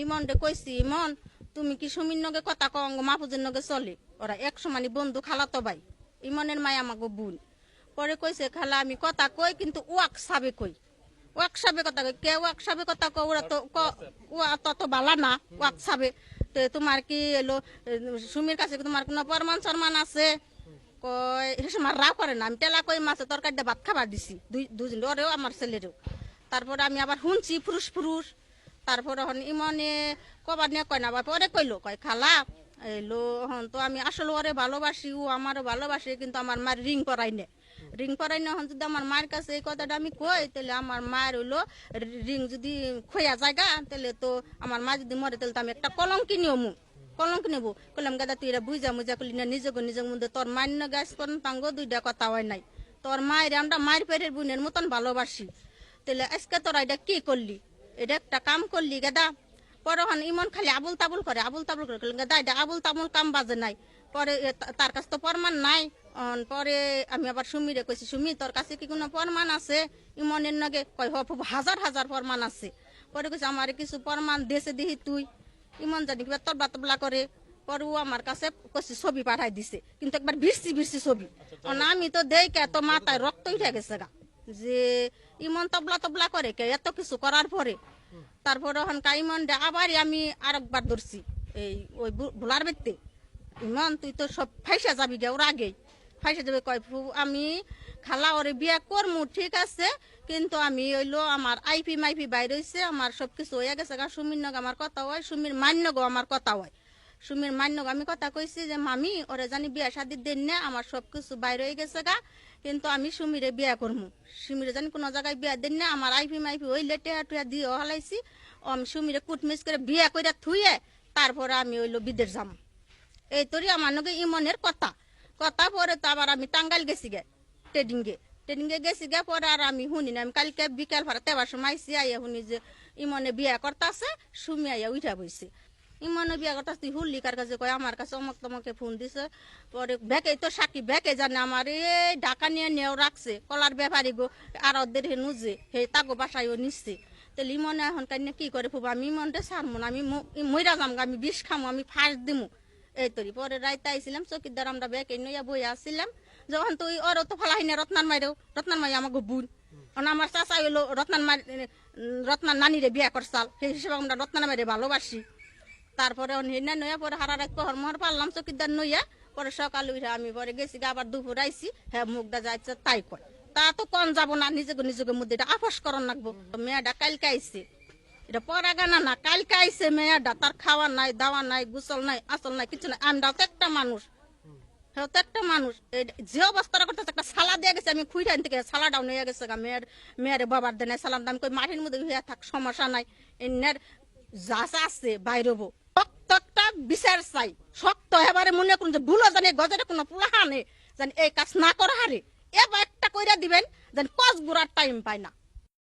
ইমন রে কইছি, ইমন, তুমি কি সুমির নগে কথা কঙ্গ মাহফুজের নগে চলে। ওরা এক সমানি বন্ধু খালাতো ভাই। ইমনের মায় আমাকে বোন। পরে কইছে, খালা, আমি কথা কই, কিন্তু ওয়াক সাবে কই? ওয়াক সাবে কথা কই? কে ওয়াক সাবে কথা কই ওরা তো ওয়া তত বালা না ওয়াক সাবে তো তোমার কি এলো, সুমির কাছে তোমার কোনো প্রমাণ সরমান আছে? কয় সময় রাগ করে না, আমি টেলা কই মাছে তরকারি দিয়ে ভাত খাবার দিছি। দুই দুজন ওরেও আমার ছেলেরেও। তারপরে আমি আবার শুনছি, ফুরুস ফুরুস। তারপরে হন ইমনে কবার নিয়ে কয় না আবার পরে কইলো, কয়, খালা, এলো হন তো আমি আসলে ওরে ভালোবাসি, ও আমারও ভালোবাসি, কিন্তু আমার মার রিং করাই নে। রিং করাই না হন যদি আমার মায়ের কাছে এই কথাটা আমি কই, তাহলে আমার মায়ের হইল রিং যদি খোয়া জায়গা, তাহলে তো আমার মা যদি মরে, তাহলে তো আমি একটা কলঙ্ক নিও মু কলঙ্ক নেব। কলাম গাদা, তুই বুঝা মুজা করলি না নিজেকে নিজের মধ্যে তোর মান্য গাছ করেন তাঙ্গ দুইটা কথা হয় নাই। তোর মায়ের আমরা মায়ের পেটের বোনের মতন ভালোবাসি। তাহলে আজকে তোরা এটা কি করলি? এটা একটা কাম করলি গাদা পরে হন ইমন খালি আবুল তাবুল করে আবুল তাবুল করে গাদা এটা আবুল তাবুল কাম বাজে নাই। পরে তার কাছে তো প্রমাণ নাই। পরে আমি আবার সুমিরে কইছি সুমি তোর কাছে কি কোনো প্রমাণ আছে? ইমনের নগে কয় ফুফু, হাজার হাজার প্রমাণ আছে। পরে কইছে আমার কিছু প্রমাণ দেশে দিহি তুই। ইমন জানি কিবা তবলা বাতবলা করে পরে ও আমার কাছে কইছে ছবি পাঠাই দিছে। কিন্তু একবার ভিড়ছি ভিড়ছি ছবি। অন আমি তো দেই কে তো মাথায় রক্ত উঠে গেছে গা। যে ইমন তবলা তবলা করে কে, এত কিছু করার পরে। তারপরে হন ইমন দে আবার আমি আরেকবার ধরছি, এই ওই ভোলার ব্যক্তি ইমন, তুই তো সব ফাইসা যাবি গে, ওর আগেই। ফাইসা যাবে কয় আমি খালা ওরে বিয়া করমু, ঠিক আছে, কিন্তু আমি হইল আমার আইপি মাইপি বাইরে হইছে, আমার সব কিছু হয়ে গেছে গা, সুমির নগ আমার কথা হয় সুমির মান্য গো আমার কথা হয় সুমির মান্য গো আমি কথা কইছি যে, মামি, ওরে জানি বিয়া শাদির দিন না, আমার সব কিছু বাইরে হয়ে গেছে গা, কিন্তু আমি সুমিরে বিয়া করমু। সুমিরে জানি কোনো জায়গায় বিয়া দিন না, আমার আইপি মাইপি ওই টেয়া টুয়া দিয়ে হলাইছি আমি সুমিরে কুটমিস করে বিয়া কইরা থুয়ে তারপরে আমি হইল বিদেশ যাম। এই তোরই আমার নগে ইমনের কথা। কথা পরে তো আবার আমি টাঙ্গাইল গেছি গে ট্রেডিং গে ট্রেডিং গে গেছি গে, পরে আর আমি শুনি না। আমি কালকে বিকাল ভাড়া তেবার সময় আইসি আইয়া শুনি যে ইমনে বিয়া করতাছে, সুমি আইয়া উঠা বইছে। ইমনে বিয়া করতাছে তুই হুল্লি কার কাছে কয়, আমার কাছে অমক তমকে ফোন দিছে। পরে ব্যাকে তো সাকি ব্যাকে জানে আমার, এই ঢাকা নিয়ে নেও রাখছে, কলার ব্যাপারী গো, আর ওদের হে নুজে, হে তাগো বাসায়ও নিচ্ছে। তাহলে ইমনে এখন কান্না কি করে ফুবা? আমি ইমনটা সারমো না, আমি মইরা যাম আমি বিষ খামো, আমি ফাঁস দিমু। এই তরি, পরে রাইতে আইছিলাম, চকিদার আমরা ব্যাকে নইয়া বই আসছিলাম। যখন তুই ওর তো ফলাই না রত্নার মাইরেও রত্নার মাই আমাকে বুন। কারণ আমার চাচা হইল রত্নার মাই, রত্নার নানিরে বিয়া করছাল সেই হিসেবে আমরা রত্নার মাইরে ভালোবাসি। তারপরে হেনা নইয়া পরে হারা রাত পহর মহর পারলাম চকিদার নইয়া, পরে সকাল উঠে আমি পরে গেছি, গা আবার দুপুর আইছি হ্যাঁ মুখটা যাইছে তাই কয়। তা তো কন যাব না, নিজেকে নিজেকে মধ্যে এটা আফস করন লাগবো। মেয়েটা কালকে আইছে। এটা পরা গানা না, কালকে আইছে মেয়েটা, তার খাওয়া নাই, দাওয়া নাই, গুসল নাই, আসল নাই, কিছু নাই, আমরাও তো একটা মানুষ। হ্যাঁ তো একটা মানুষ। যে অবস্থাটা করতেছে, একটা সালা দিয়ে গেছে, আমি খুঁড়ে আনতে গেছে সালা ডাউন হয়ে গেছে গা, মেয়ের মেয়ের বাবার দেনে সালাম দাম কই মাটির মধ্যে থাক, সমস্যা নাই। এনের যা আছে বাইরবো বিচার চাই। শক্ত এবারে মনে করুন যে ভুলো জানি গজরে কোনো পুলাহা নেই জানি এই কাজ না করা হারে এবার একটা কইরা দিবেন, যেন কচ গুড়ার টাইম পায় না।